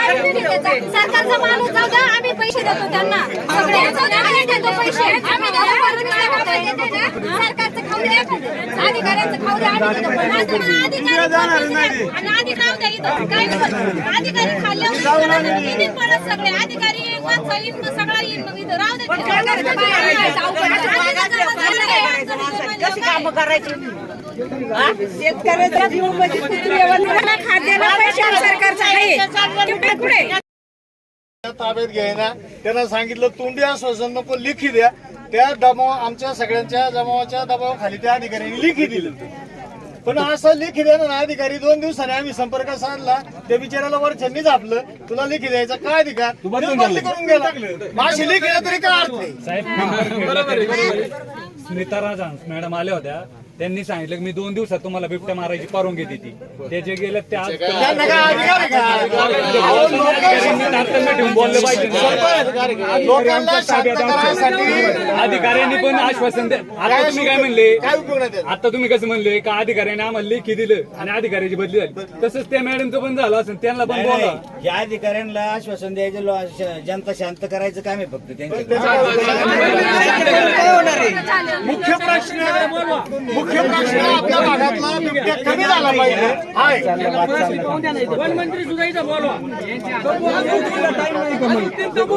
सरकारचा माणूस जाऊ द्या आम्ही पैसे देतो त्यांना सगळे देतो पैसे आम्ही सरकारचं खाऊ द्या अधिकाऱ्यांचं खाऊ द्या आम्ही देतो पण अधिकारी नाही. अधिकारी द्या इथं. काय नाही. अधिकारी खाल्ल्यावर येतील परत सगळे अधिकारी येईन, माणसं येईन, मग सगळं येईन मग इथं राहू दे. कशी कामं करायची? शेतकऱ्याचा जीव म्हणजे पितृदेवांना खाद्याला पैसे सरकारचा आहे. कुठे? कुठे ताब्यात घ्यायना त्यांना सांगितलं तोंडी आश्वासन नको लिखी द्या. त्या दबाव आमच्या सगळ्यांच्या जमावाच्या दबावाखाली त्या अधिकाऱ्यांनी लिखी दिलं. पण असं लिखी द्या ना अधिकारी. दोन दिवसाने आम्ही संपर्क साधला. त्या बिचाराला वरच्यांनी झापलं. तुला लिखी द्यायचा काय अधिकार? तू करून गेला. माशी लिखी तरी काय अर्थ नाही साहेब स्मिता राजा मॅडम आल्या होत्या. त्यांनी सांगितलं की मी दोन दिवसात तुम्हाला बिबट्या मारायची परवानगी देते. ते जे गेले ते आज तारतम्य ठेवून बोललं पाहिजे. अधिकाऱ्यांनी पण आश्वासन द्या. आता तुम्ही काय म्हणले? काय उपयोग नाही त्याचा? आता तुम्ही कसं म्हणले का अधिकाऱ्याने आम्हाला लेखी दिलं आणि अधिकाऱ्याची बदली झाली? तसंच त्या मॅडमचं पण झालं असेल त्यांना पण बोला. या अधिकाऱ्यांना आश्वासन द्यायचं जनता शांत करायचं काम आहे फक्त त्यांचं मुख्य प्रश्न मुख्य प्रश्न आपल्या भागातला बिबट्या कमी झाला पाहिजे. हाय.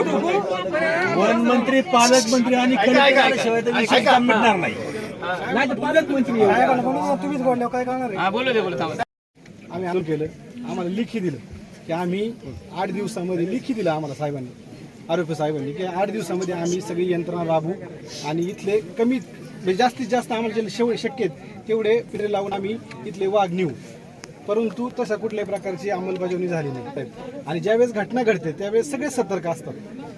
वन मंत्री पालकमंत्री आणि ऐका, ऐका, ऐका. शिवाय तर विषय ऐका. काम मिळणार नाही आम्ही आंदोलन केलं आम्हाला लिखी दिलं की आम्ही आठ दिवसामध्ये लिखी दिलं आम्हाला साहेबांनी आरोग्य साहेबांनी की आठ दिवसामध्ये आम्ही सगळी यंत्रणा राबू आणि इथले कमीत म्हणजे जास्तीत जास्त आम्हाला जे शेव शक्य आहेत तेवढे पिढे लावून आम्ही इथले वाघ नेऊ. परंतु तशा कुठल्याही प्रकारची अंमलबजावणी झाली नाही. आणि ज्यावेळेस घटना घडते त्यावेळेस सगळे सतर्क असतात.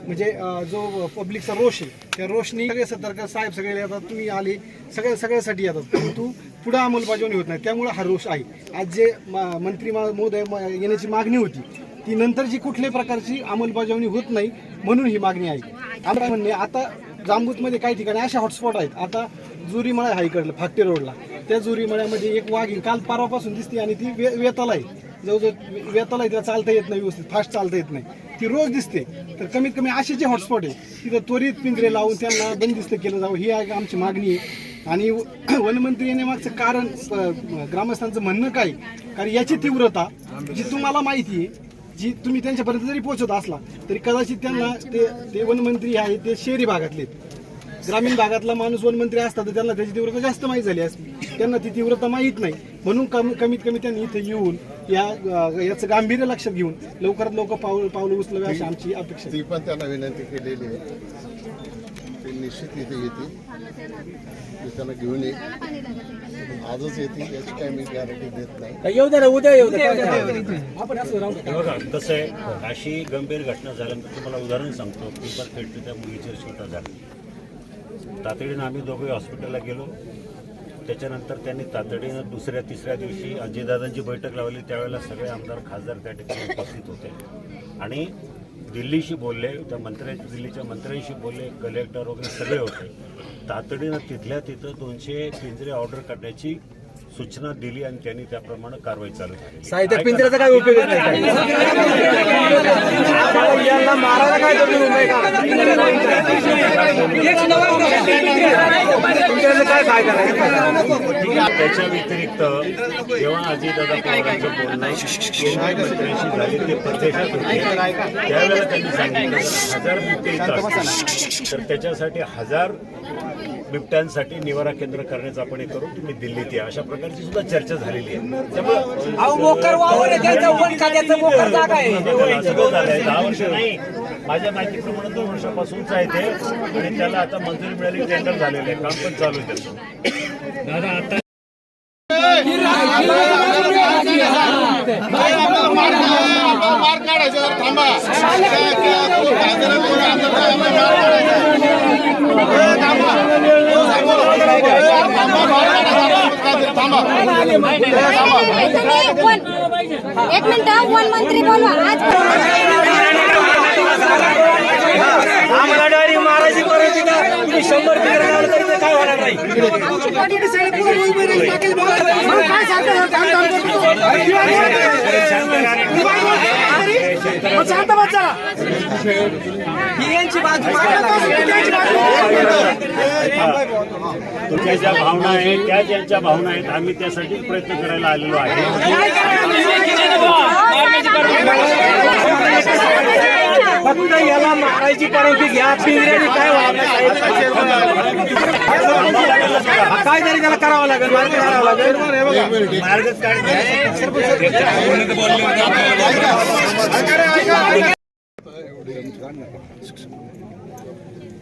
म्हणजे जो पब्लिकचा रोष आहे त्या रोषनी सगळे सतर्क साहेब सगळे येतात तुम्ही आले सगळ्या सगळ्यासाठी येतात. परंतु पुढं अंमलबजावणी होत नाही. त्यामुळे हा रोष आहे. आज जे म- मंत्री महोदय म- येण्याची मागणी होती ती नंतरची कुठल्याही प्रकारची अंमलबजावणी होत नाही म्हणून ही मागणी आहे. आमच्या म्हणणे आता जांबूतमध्ये काही ठिकाणी असे हॉटस्पॉट आहेत. आता जुरीमळा हा इकडलं फाकटे रोडला. त्या जुरीमळ्यामध्ये एक वाघीण काल परवापासून दिसते आणि ती वे वेताला आहे. जवळजवळ वेताला आहे तिला चालता येत नाही व्यवस्थित फास्ट चालता येत नाही. ती रोज दिसते. तर कमीत कमी असे जे हॉटस्पॉट आहे तिथं त्वरित पिंजरे लावून त्यांना बंदिस्त केलं जावं ही आहे आमची मागणी आहे. आणि वनमंत्री येण्यामागचं कारण ग्रामस्थांचं म्हणणं काय? कारण याची तीव्रता जी तुम्हाला माहिती आहे जी तुम्ही त्यांच्यापर्यंत जरी पोहोचत असला तरी कदाचित त्यांना ते ते वनमंत्री आहे ते शहरी भागातले आहेत. ग्रामीण भागातला माणूस वनमंत्री असता तर त्यांना त्याची तीव्रता जास्त माहीत झाली असती त्यांना ती तीव्रता माहीत नाही म्हणून कम कमीत कमी त्यांनी इथे येऊन या याचं गांभीर्य लक्षात घेऊन लवकरात लवकर पाऊल पावलं उचलावे अशी आमची अपेक्षा. ती पण त्यांना विनंती केलेली आहे निश्चित इथे येतील. मी त्यांना घेऊन येईल आजच येतील याची काही मी गॅरंटी देत नाही. येऊ द्या ना उद्या येऊ द्या हे बघा कसं आहे अशी गंभीर घटना झाल्यानंतर तुम्हाला उदाहरण सांगतो. पिंपर खेळतो त्या मुलीची छोटा झाला. तातडीनं आम्ही दोघे हॉस्पिटलला गेलो. त्याच्यानंतर त्यांनी तातडीनं दुसऱ्या तिसऱ्या दिवशी अजयदादांची बैठक लावली. त्यावेळेला सगळे आमदार खासदार त्या ठिकाणी उपस्थित होते. आणि दिल्लीशी बोलले त्या मंत्र्या दिल्लीच्या मंत्र्यांशी बोलले कलेक्टर वगैरे सगळे होते. तातडीनं तिथल्या तिथं दोनशे पिंजरे ऑर्डर करण्याची सूचना दिली आणि त्यांनी त्याप्रमाणे कारवाई चालू केली. साहित्य पिंजऱ्याचा काय उपयोग त्याच्या व्यतिरिक्त जेव्हा अजितदादा पवारांचं बोलणं केंद्रीय मंत्र्यांशी झाले ते परदेशात होते. त्यावेळेला त्यांनी सांगितलं हजार असतील. तर त्याच्यासाठी हजार बिबट्यांसाठी निवारा केंद्र करण्याचं आपण हे करू. तुम्ही दिल्लीत या. अशा प्रकारची सुद्धा चर्चा झालेली आहे. त्यामुळे दहा वर्ष नाही. माझ्या माहितीप्रमाणे दोन वर्षापासूनच आहे ते. आणि त्याला आता मंजुरी मिळाली टेंडर झालेलं आहे. काम पण चालू आहे त्याचं. दादा आता मार काढायचा जरा थांबा त्या- त्या- तो गाजरा- तो गाजरा- आम्हाला मार काढायचा. ए, थांबा. तो सांगू. ए, थांबा, मार काढायचा. थांबा. एक मिनिट वन मंत्री बोलवा आज तुम्ही सगळे पुढे उभे राहिले, बाकीचे बोलायचं. मग काय सांगता सर? काम काम करतो. शिवाय बोलायचं. मग शांत. तुमच्या ज्या भावना आहेत त्या ज्यांच्या भावना आहेत आम्ही त्यासाठी प्रयत्न करायला आलेलो आहे फक्त याला मारायची परवानगी घ्या. पिंजऱ्याने काय व्हायला काय तरी त्याला करावं लागेल मार्ग काढावं लागेल. मार्गच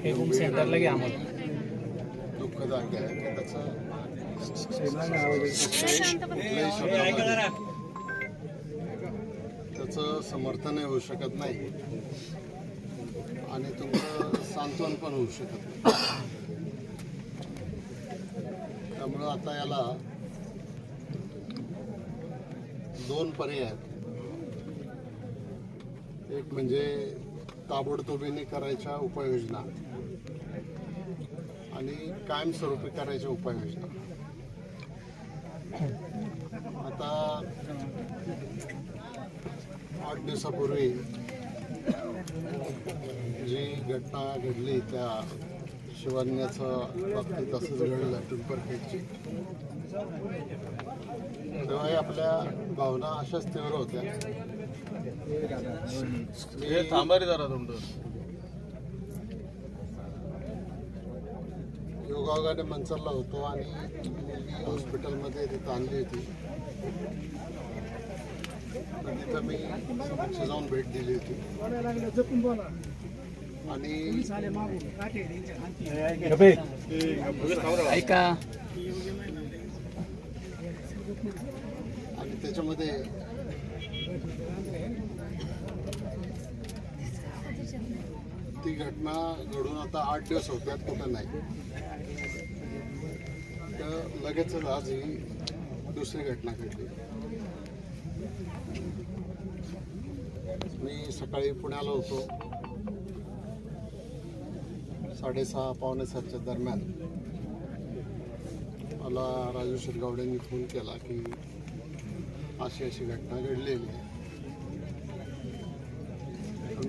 हे होम सेंटरला घ्या आम्हाला. दुःखदायक आहे की त्याचं समर्थनही होऊ शकत नाही. आणि तुमचं सांत्वन पण होऊ शकत नाही. त्यामुळं आता याला दोन पर्याय आहेत. एक म्हणजे ताबडतोबीने करायच्या उपाययोजना आणि कायमस्वरूपी करायच्या उपाययोजना. आता आठ दिवसापूर्वी जी घटना घडली त्या शिवण्याचं बाबतीत असंच घडलं पिंपरखेडची तेव्हाही आपल्या भावना अशाच तीव्र होत्या. योगायोगाने मंचरला होतो आणि मुलगी हॉस्पिटलमध्ये तिथं आणली होती. तिथं मी समक्ष जाऊन भेट दिली होती. आणि ऐका. आणि त्याच्यामध्ये ती घटना घडून आता आठ दिवस होत्यात कुठं नाही. तर लगेचच आज ही दुसरी घटना घडली. मी सकाळी पुण्याला होतो. साडेसहा पावणे सातच्या दरम्यान. मला राजू शिरगावडेंनी फोन केला की अशी अशी घटना घडलेली आहे.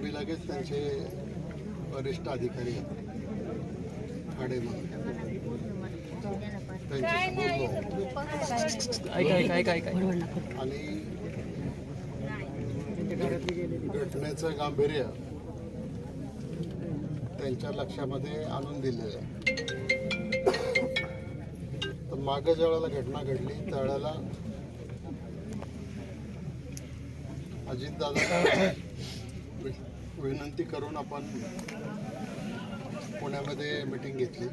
मी लगेच त्यांचे वरिष्ठ अधिकारी कडे त्यांच्याशी बोललो. ऐका ऐका ऐका ऐका. आणि घटनेचं गांभीर्य त्यांच्या लक्षामध्ये आणून दिलेलं आहे. तर मागं ज्या वेळेला घटना घडली त्यावेळेला अजितदादा विनंती करून आपण पुण्यामध्ये मिटिंग घेतली.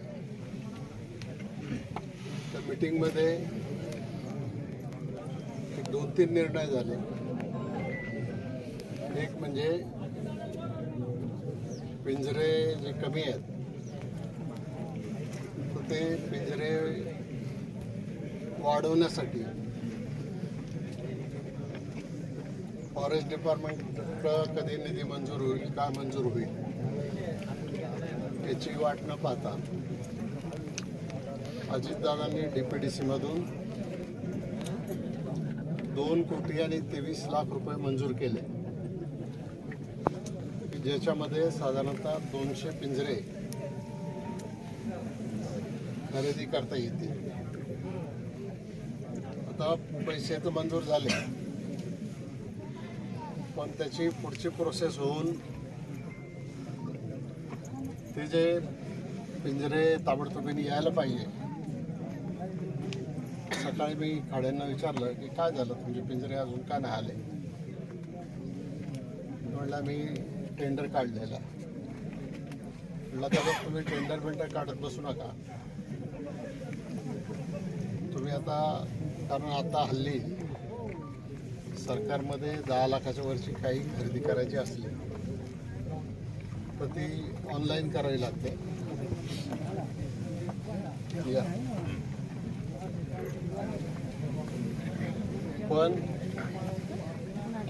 त्या मिटिंगमध्ये एक दोन तीन निर्णय झाले. एक म्हणजे पिंजरे जे कमी आहेत तर ते पिंजरे वाढवण्यासाठी फॉरेस्ट डिपार्टमेंट कधी निधी मंजूर होईल काय मंजूर होईल याची वाट न पाहता अजितदादांनी डी पी डी सीमधून दोन कोटी आणि तेवीस लाख रुपये मंजूर केले. ज्याच्यामध्ये साधारणतः दोनशे पिंजरे खरेदी करता येतील. आता पैसे तर मंजूर झाले. पण त्याची पुढची प्रोसेस होऊन ते जे पिंजरे ताबडतोबीने यायला पाहिजे. सकाळी मी खाड्यांना विचारलं की काय झालं तुमचे पिंजरे अजून का नाही आले? म्हणला मी टेंडर काढलेला म्हणलं तुम्ही टेंडर बेंडर काढत बसू नका. तुम्ही आता कारण आता हल्ली सरकारमध्ये दहा लाखाच्या वरची काही खरेदी करायची असली तर ती ऑनलाईन करावी लागते. या. पण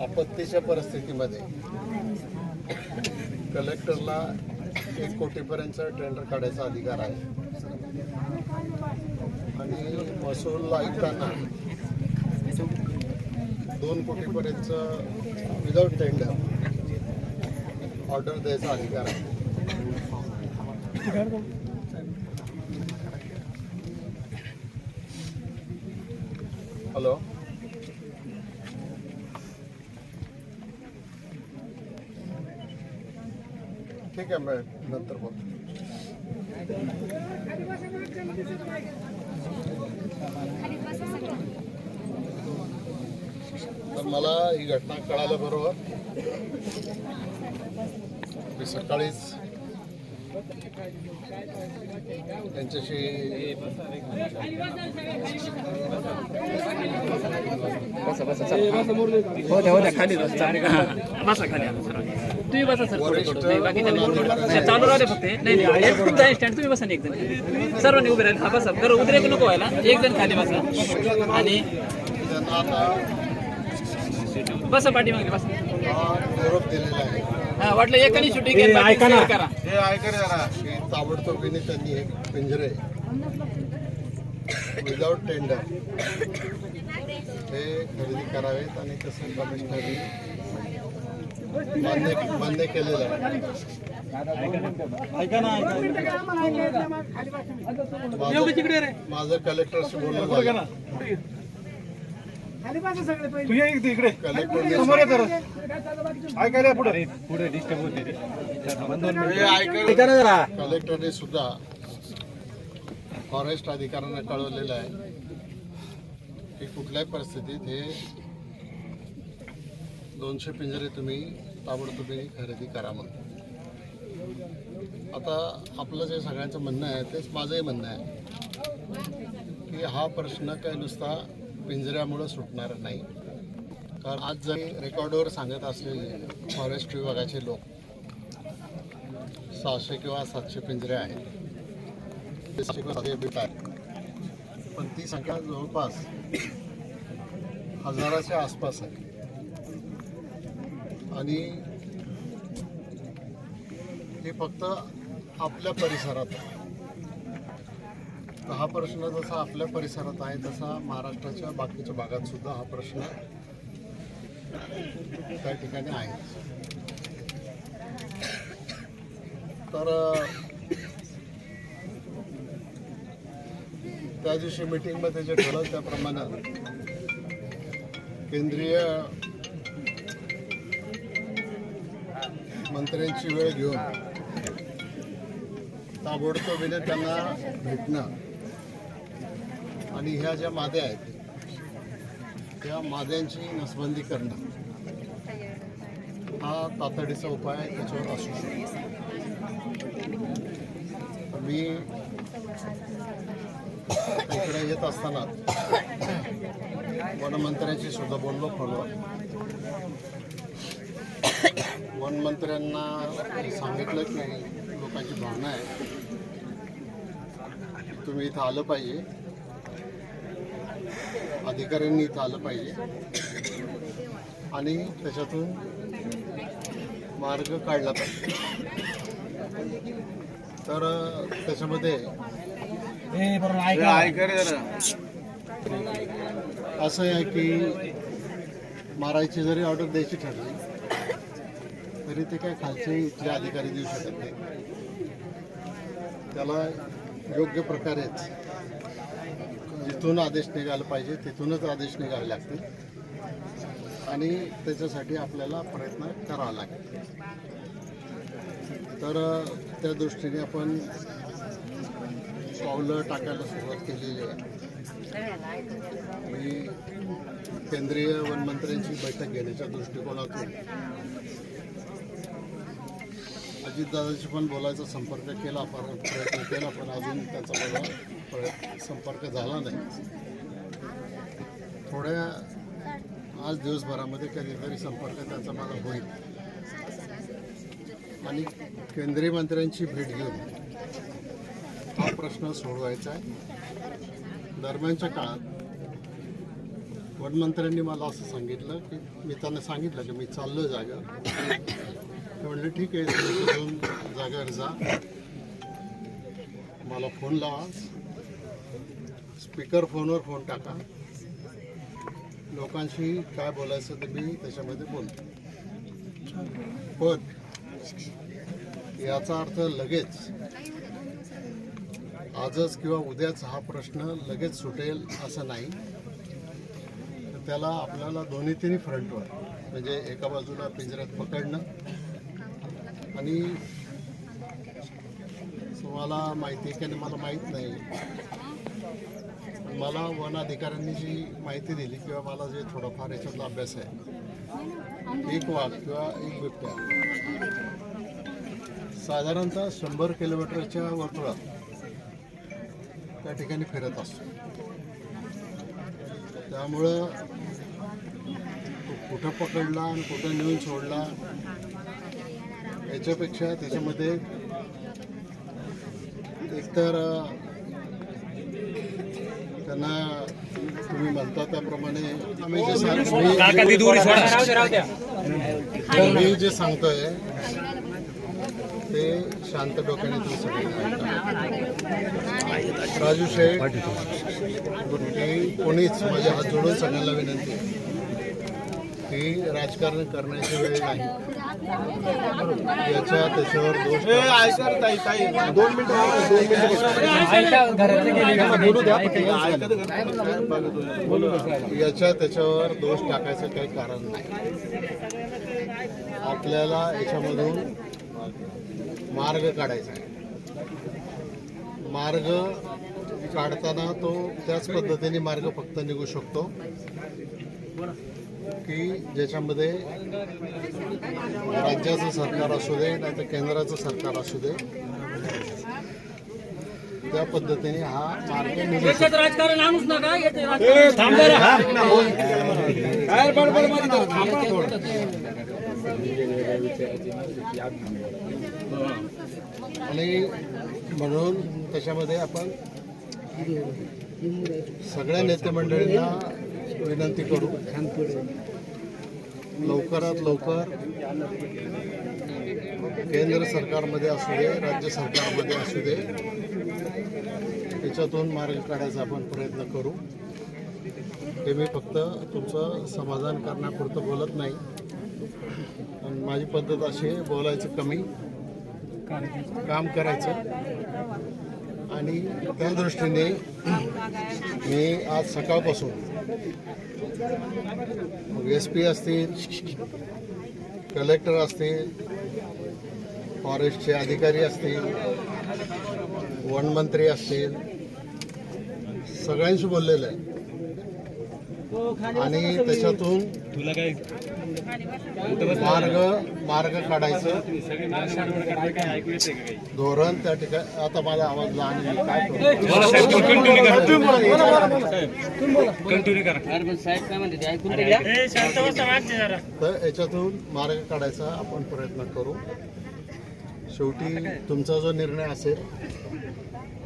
आपत्तीच्या परिस्थितीमध्ये कलेक्टरला एक कोटीपर्यंत टेंडर काढायचा अधिकार आहे. आणि महसूल आयुक्तांना दोन कोटीपर्यंत विदाउट टेंडर ऑर्डर द्यायचा अधिकार आहे. हॅलो? ठीक आहे मॅडम नंतर बोलतो तर मला ही घटना कळाल्या बरोबर मी सकाळीच त्यांच्याशी खाली बस चालेल. हा, हा. बसा खाली आता सर्व. तुम्ही बसा सर. नाही, बाकीच्या चालू राहू दे फक्त. नाही नाही एक स्टँड तुम्ही बसा एक जण सर्वांनी उभे राहिले हा बसा. बरं उद्रेक नको व्हायला. एक जण खाली बसा. आणि बसा पाठीमागे बसा. हा निरोप दिलेला आहे हा वाटलं एकाने शूटिंग करा. हे ऐका जरा. ताबडतोबीने त्यांनी एक पिंजरे विदाऊट टेंडर हे खरेदी करावेत आणि तसं कमिशनरनी मान्य मान्य केलेलं आहे माझं- कलेक्टरशी बोलणं इकडे. समोर ऐकायला पुढे. पुढे डिस्टर्ब होते. कलेक्टरने सुद्धा फॉरेस्ट अधिकाऱ्यांना कळवलेलं आहे की कुठल्याही परिस्थितीत हे दोनशे पिंजरे तुम्ही ताबडतोबी खरेदी करा म्हणून आता आपलं जे सगळ्यांचं म्हणणं आहे तेच माझंही म्हणणं आहे की हा प्रश्न काही नुसता पिंजऱ्यामुळं सुटणार नाही. कारण आज जरी रेकॉर्डवर सांगत असलेले फॉरेस्ट विभागाचे लोक सहाशे किंवा सातशे पिंजरे आहेत. ते किंवा सातशे बीट आहेत. पण ती संख्या जवळपास हजाराच्या आसपास आहे. आणि हे फक्त आपल्या परिसरात आहे. तर हा प्रश्न जसा आपल्या परिसरात आहे तसा महाराष्ट्राच्या बाकीच्या भागात सुद्धा हा प्रश्न त्या ठिकाणी आहे. तर त्या दिवशी मीटिंगमध्ये जे ठरलं त्याप्रमाणे केंद्रीय मंत्र्यांची वेळ घेऊन ताबडतोबीने त्यांना भेटणं आणि ह्या ज्या माद्या आहेत त्या माद्यांची नसबंदी करणं हा तातडीचा उपाय त्याच्यावर असू शकतो. मी इकडे येत असताना वनमंत्र्यांशी सुद्धा बोललो फोनवर वनमंत्र्यांना सांगितलं की लोकांची भावना आहे. तुम्ही इथं आलं पाहिजे. अधिकाऱ्यांनी इथं आलं पाहिजे. आणि त्याच्यातून मार्ग काढला पाहिजे. तर त्याच्यामध्ये असं आहे की मारायची जरी ऑर्डर द्यायची ठरली तरी ते काय खालचे इथले अधिकारी देऊ शकत नाही. त्याला योग्य प्रकारेच जिथून आदेश निघाला पाहिजे तिथूनच आदेश निघावे लागतील. आणि त्याच्यासाठी आपल्याला प्रयत्न करावा लागेल. तर त्या दृष्टीने आपण पावलं टाकायला सुरुवात केलेली आहे. मी केंद्रीय वनमंत्र्यांची बैठक घेण्याच्या दृष्टिकोनातून अजितदादाशी पण बोलायचा संपर्क केला पण प्रयत्न केला पण अजून त्यांचा मला प्रयत्न संपर्क झाला नाही. थोड्या आज दिवसभरामध्ये कधीतरी संपर्क त्यांचा मला होईल. आणि केंद्रीय मंत्र्यांची भेट घेऊन हा प्रश्न सोडवायचा आहे. दरम्यानच्या काळात वनमंत्र्यांनी मला असं सांगितलं की मी त्यांना सांगितलं की मी चाललो जागा. ते म्हणले ठीक आहे तुम्ही जागेवर जा. मला फोन लावा. स्पीकर फोनवर फोन टाका. लोकांशी काय बोलायचं ते मी त्याच्यामध्ये बोलतो. पण याचा अर्थ लगेच आजच किंवा उद्याच हा प्रश्न लगेच सुटेल असं नाही. तर त्याला आपल्याला दोन्ही तिन्ही फ्रंटवर म्हणजे एका बाजूला पिंजऱ्यात पकडणं आणि तुम्हाला माहिती आहे की नाही मला माहीत नाही. मला वन अधिकाऱ्यांनी जी माहिती दिली किंवा मला जे थोडाफार याच्यातला अभ्यास आहे एक वाघ किंवा एक बिबट्या साधारणतः शंभर किलोमीटरच्या वर्तुळात त्या ठिकाणी फिरत असतो. त्यामुळं तो कुठं पकडला आणि कुठं नेऊन सोडला याच्यापेक्षा त्याच्यामध्ये एकतर त्यांना तुम्ही म्हणता त्याप्रमाणे आम्ही जे सांग- मी- मी जे सांगतोय ते शांत डोक्याने तुम्ही सगळे. राजू शेठ की कोणीच माझ्या हात जोडून सगळ्यांना विनंती की राजकारण करण्याची वेळ नाही. याच्या त्याच्यावर दोष दोन याच्या त्याच्यावर दोष टाकायचं काही कारण नाही. आपल्याला याच्यामधून मार्ग काढायचा आहे. मार्ग काढताना तो त्याच पद्धतीने मार्ग फक्त निघू शकतो की ज्याच्यामध्ये राज्याचं सरकार असू दे नाही तर केंद्राचं सरकार असू दे. त्या पद्धतीने हा मार्ग निघू शकतो. आणि म्हणून त्याच्यामध्ये आपण सगळ्या नेते मंडळींना विनंती करू. लवकरात लवकर केंद्र सरकारमध्ये असू दे राज्य सरकारमध्ये असू दे त्याच्यातून मार्ग काढायचा आपण प्रयत्न करू. हे मी फक्त तुमचं समाधान करण्यापुरतं बोलत नाही. आणि माझी पद्धत अशी आहे बोलायचं कमी. काम करायचं. आणि त्या दृष्टीने मी आज सकाळपासून मग एस पी असतील कलेक्टर असतील फॉरेस्टचे अधिकारी असतील वनमंत्री असतील सगळ्यांशी बोललेलं आहे. आणि त्याच्यातून तुला काय मार्ग मार्ग काढायचं. ऐकू येते का काही धोरण त्या ठिकाणी आता माझा आवाज तर याच्यातून मार्ग काढायचा आपण प्रयत्न करू. शेवटी तुमचा जो निर्णय असेल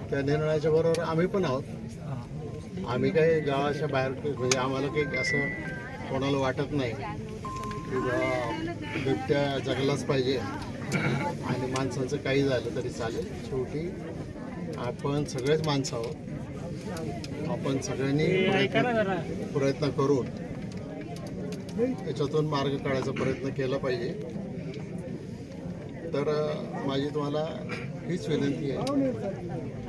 त्या निर्णयाच्या बरोबर आम्ही पण आहोत. आम्ही काही गावाच्या बाहेर म्हणजे आम्हाला काही असं कोणाला वाटत नाही. किंवा बिबट्या जगलाच पाहिजे. आणि माणसांचं काही झालं तरी चालेल. शेवटी आपण सगळेच माणसं आहोत. आपण सगळ्यांनी प्रयत्न प्रयत्न करून याच्यातून मार्ग काढायचा प्रयत्न केला पाहिजे. तर माझी तुम्हाला हीच विनंती आहे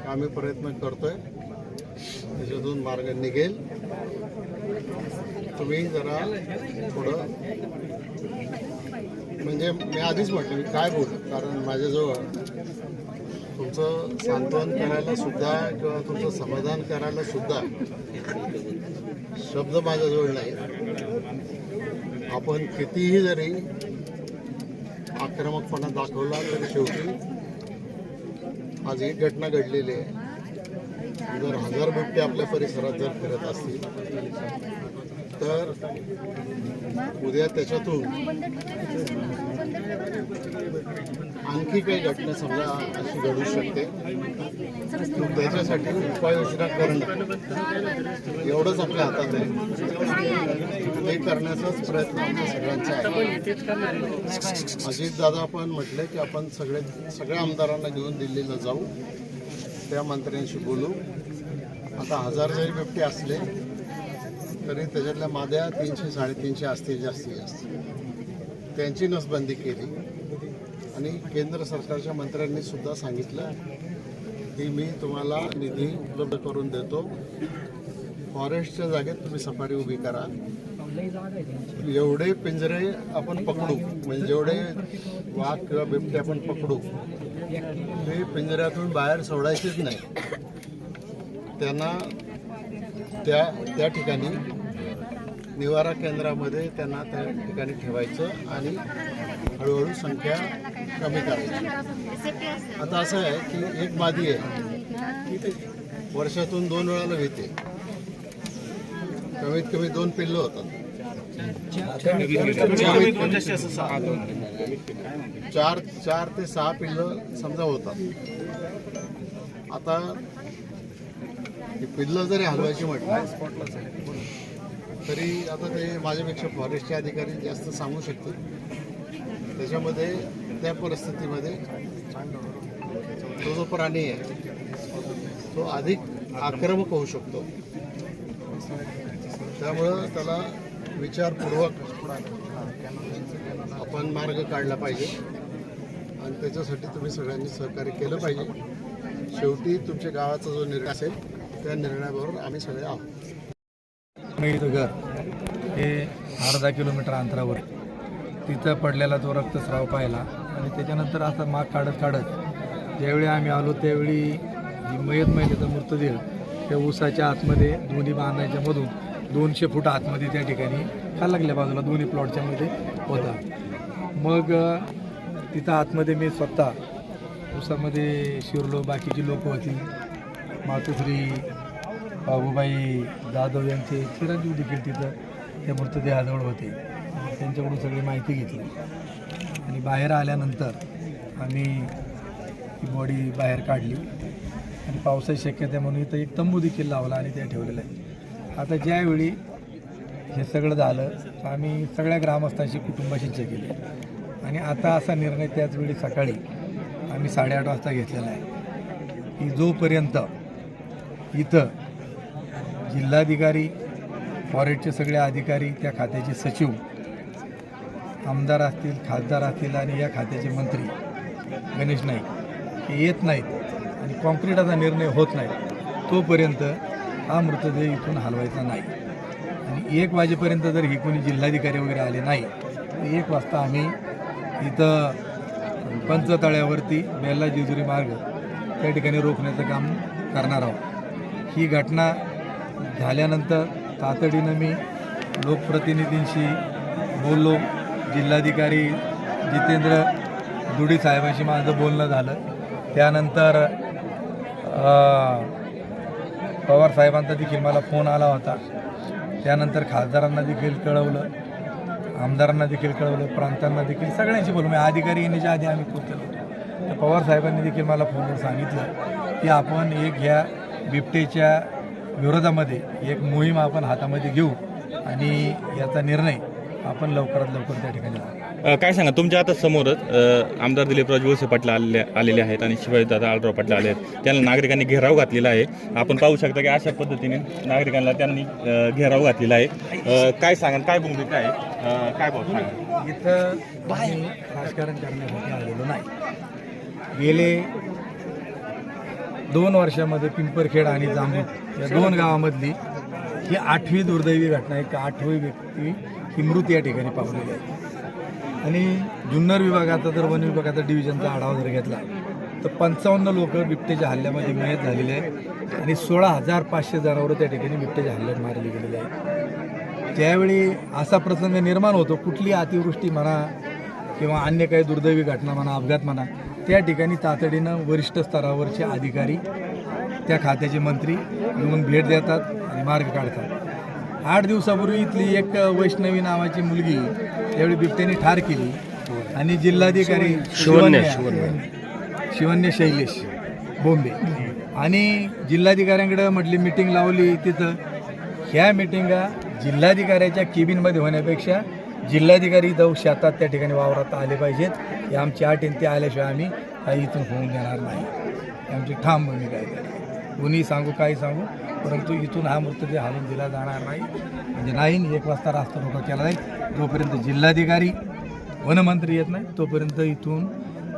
आम्ही प्रयत्न करतोय. त्याच्यातून मार्ग निघेल. तुम्ही जरा थोडं म्हणजे मी आधीच म्हटलं मी काय बोलू? कारण माझ्याजवळ तुमचं सांत्वन करायला सुद्धा किंवा तुमचं समाधान करायला सुद्धा शब्द माझ्याजवळ नाही. आपण कितीही जरी आक्रमकपणा दाखवला तरी शेवटी आज एक घटना घडलेली आहे. जर हजार बिबटे आपल्या परिसरात जर फिरत असतील तर उद्या त्याच्यातून. आणखी काही घटना समजा अशी घडू शकते त्याच्यासाठी उपाययोजना करणं. एवढंच आपल्या हातात आहे. ते करण्याचाच प्रयत्न आमचा सगळ्यांचा आहे. अजित दादा आपण म्हटले की आपण सगळे सगळ्या आमदारांना घेऊन दिल्लीला जाऊ. त्या मंत्र्यांशी बोलू. आता हजार जरी बिबटे असले तरी त्याच्यातल्या माद्या तीनशे साडेतीनशे असतील जास्तीत जास्त. त्यांची नसबंदी केली. आणि केंद्र सरकारच्या मंत्र्यांनी सुद्धा सांगितलं की मी तुम्हाला निधी उपलब्ध करून देतो. फॉरेस्टच्या जागेत तुम्ही सफारी उभी करा. एवढे पिंजरे आपण पकडू म्हणजे जेवढे वाघ किंवा बिबटे आपण पकडू ते पिंजऱ्यातून बाहेर सोडायचेच नाही. त्यांना त्या त्या ठिकाणी निवारा केंद्रामध्ये त्यांना त्या ठिकाणी ठेवायचं आणि हळूहळू संख्या कमी करायची. आता असं आहे की एक मादी आहे. वर्षातून दोन वेळाला येते कमीत कमी दोन पिल्लं होतात. चार चार ते सहा पिल्लं समजा होतात. आता पिल्लं जरी हलवायची म्हटलं तरी आता ते माझ्यापेक्षा फॉरेस्टचे अधिकारी जास्त सांगू शकतील. त्याच्यामध्ये त्या परिस्थितीमध्ये तो जो प्राणी आहे तो अधिक आक्रमक होऊ शकतो. त्यामुळं त्याला विचारपूर्वक आपण मार्ग काढला पाहिजे. आणि त्याच्यासाठी तुम्ही सगळ्यांनी सहकार्य केलं पाहिजे. शेवटी तुमच्या गावाचा जो निर्णय असेल त्या निर्णयाबरोबर आम्ही सगळे आहोत. इथं घर. हे अर्धा किलोमीटर अंतरावर. तिथं पडलेला तो रक्तस्राव पाहिला. आणि त्याच्यानंतर असं माग काढत काढत ज्यावेळी आम्ही आलो त्यावेळी जी मयत महिलेचा मृतदेह त्या ऊसाच्या आतमध्ये दोन्ही बांधायच्या मधून दोनशे फूट आतमध्ये त्या ठिकाणी खालगल्या बाजूला दोन्ही प्लॉटच्या मध्ये होता. मग तिथं आतमध्ये मी स्वतः ऊसामध्ये शिरलो बाकीची लोक होती. मातोश्री बाबूबाई जाधव यांचे चिरंजीव देखील तिथं त्या मृतदेहाजवळ होते. त्यांच्याकडून सगळी माहिती घेतली. आणि बाहेर आल्यानंतर आम्ही ती बॉडी बाहेर काढली. आणि पावसाची शक्यता म्हणून इथं एक तंबू देखील लावला आणि त्या ठेवलेलं आहे आता ज्यावेळी हे सगळं झालं तर आम्ही सगळ्या ग्रामस्थांशी कुटुंबाशी चर्चा केली. आणि आता असा निर्णय त्याच वेळी सकाळी आम्ही साडेआठ वाजता घेतलेला आहे. की जोपर्यंत इथं जिल्हाधिकारी फॉरेस्टचे सगळे अधिकारी त्या खात्याचे सचिव आमदार असतील खासदार असतील आणि या खात्याचे मंत्री गणेश नाईक हे येत नाहीत आणि कॉन्क्रीटाचा निर्णय होत नाही तोपर्यंत हा मृतदेह इथून हलवायचा नाही. आणि एक वाजेपर्यंत जर हे कोणी जिल्हाधिकारी वगैरे आले नाही तर एक वाजता आम्ही इथं पंचतळ्यावरती बेल्ला जेजुरी मार्ग त्या ठिकाणी रोखण्याचं काम करणार आहोत. ही घटना झाल्यानंतर तातडीनं मी लोकप्रतिनिधींशी बोललो. जिल्हाधिकारी जितेंद्र दुडी साहेबांशी माझं बोलणं झालं. त्यानंतर पवार साहेबांचा देखील मला फोन आला होता. त्यानंतर खासदारांना देखील कळवलं. आमदारांना देखील कळवलं. प्रांतांना देखील सगळ्यांशी बोलू मी अधिकारी येण्याच्या आधी आम्ही पोचलो तर पवार साहेबांनी देखील मला फोनवर सांगितलं की आपण एक ह्या बिबटेच्या विरोधामध्ये एक मोहीम आपण हातामध्ये घेऊ आणि याचा निर्णय आपण लवकरात लवकर त्या ठिकाणी काय सांगा तुमच्या आता समोरच आमदार दिलीपराव वळसे पाटील आलेले आलेले आहेत आणि शिवाजीदादा आळराव पाटील आले आहेत. त्यांना नागरिकांनी घेराव घातलेला आहे. आपण पाहू शकता की अशा पद्धतीने नागरिकांना त्यांनी घेराव घातलेला आहे. काय सांगाल काय भूमिका आहे? काय भाऊ सांगा इथं राजकारण करण्यासाठी आलेलो नाही. गेले दोन वर्षामध्ये पिंपरखेड आणि जांबूट या दोन गावामधली ही आठवी दुर्दैवी घटना आहे की आठवी व्यक्ती ही मृत या ठिकाणी पावलेली आहे. आणि जुन्नर विभागाचा जर वन विभागाचा डिव्हिजनचा आढावा जर घेतला तर पंचावन्न लोक बिबटेच्या हल्ल्यामध्ये मयत झालेले आहेत आणि सोळा हजार पाचशे जनावरं त्या ठिकाणी बिबटेच्या हल्ल्यात मारली गेलेली आहेत. ज्यावेळी असा प्रसंग निर्माण होतो कुठली अतिवृष्टी म्हणा किंवा अन्य काही दुर्दैवी घटना म्हणा अपघात म्हणा त्या ठिकाणी तातडीनं वरिष्ठ स्तरावरचे अधिकारी त्या खात्याचे मंत्री येऊन भेट देतात आणि मार्ग काढतात. आठ दिवसापूर्वी इथली एक वैष्णवी नावाची मुलगी त्यावेळी बिबट्याने ठार केली. आणि जिल्हाधिकारी शिवन्य शिवन्य शैलेश बोंबे. आणि जिल्हाधिकाऱ्यांकडे म्हटली मिटिंग लावली तिथं. ह्या मिटिंगा जिल्हाधिकाऱ्याच्या केबिनमध्ये होण्यापेक्षा जिल्हाधिकारी जाऊ शेतात त्या ठिकाणी वावरात आले पाहिजेत. ही आमची आहे. ते आल्याशिवाय आम्ही काही इथून होऊन देणार नाही. आमची ठाम भूमिका आहे कोणी सांगू काही सांगू. परंतु इथून हा मृतदेह हालून दिला जाणार नाही. म्हणजे नाही एक वाजता रास्ता रोका केला जाईल. जोपर्यंत जिल्हाधिकारी वनमंत्री येत नाही तोपर्यंत इथून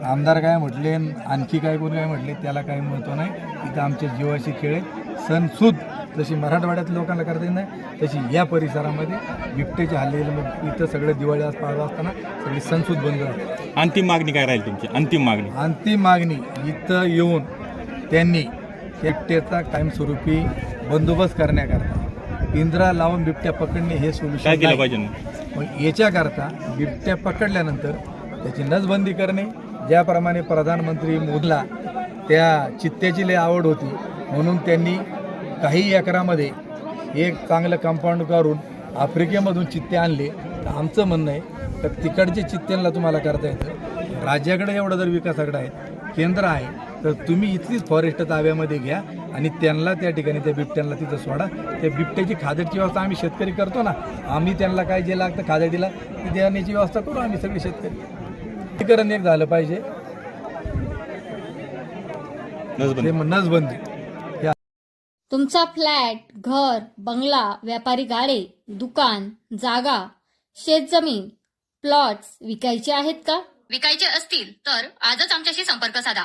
आमदार काय म्हटले आणखी काय कोणी काय म्हटले त्याला काही महत्त्व नाही. इथं आमच्या जीवाशी खेळ आहे सणसूद जशी मराठवाड्यात लोकांना करता येत नाही तशी या परिसरामध्ये बिबटेचे हल्ले मग इथं सगळं दिवाळी आज पाळत असताना सगळी सणसूद बंद आहे अंतिम मागणी काय राहील तुमची? अंतिम मागणी. अंतिम मागणी इथं येऊन त्यांनी बिबट्याचा कायमस्वरूपी बंदोबस्त करण्याकरता पिंजरा लावून बिबट्या पकडणे हे सोल्युशन काय केलं. पाहिजे मग? मग याच्याकरता बिबट्या पकडल्यानंतर त्याची नसबंदी करणे ज्याप्रमाणे प्रधानमंत्री मोदीला त्या चित्त्याची लय आवड होती म्हणून त्यांनी काही एकरामध्ये एक चांगलं कंपाऊंड करून आफ्रिकेमधून चित्ते आणले तर आमचं म्हणणं आहे तर तिकडचे चित्त्यांना तुम्हाला करता येतं राज्याकडे एवढं जर विकासाकडे आहे केंद्र आहे तर तुम्ही इथलीच फॉरेस्ट ताब्यामध्ये घ्या आणि त्यांना त्या ठिकाणी त्या बिबट्यांना तिथं सोडा. त्या बिबट्याची खादडची व्यवस्था आम्ही शेतकरी करतो ना आम्ही त्यांना काय जे लागतं खादडीला ती देण्याची व्यवस्था करू आम्ही सगळे शेतकरी. लसीकरण एक झालं पाहिजे. नसबंदी. तुमचा फ्लॅट घर बंगला व्यापारी गाडे दुकान जागा शेतजमीन प्लॉट्स विकायचे आहेत का? विकायचे असतील तर आजच आमच्याशी संपर्क साधा.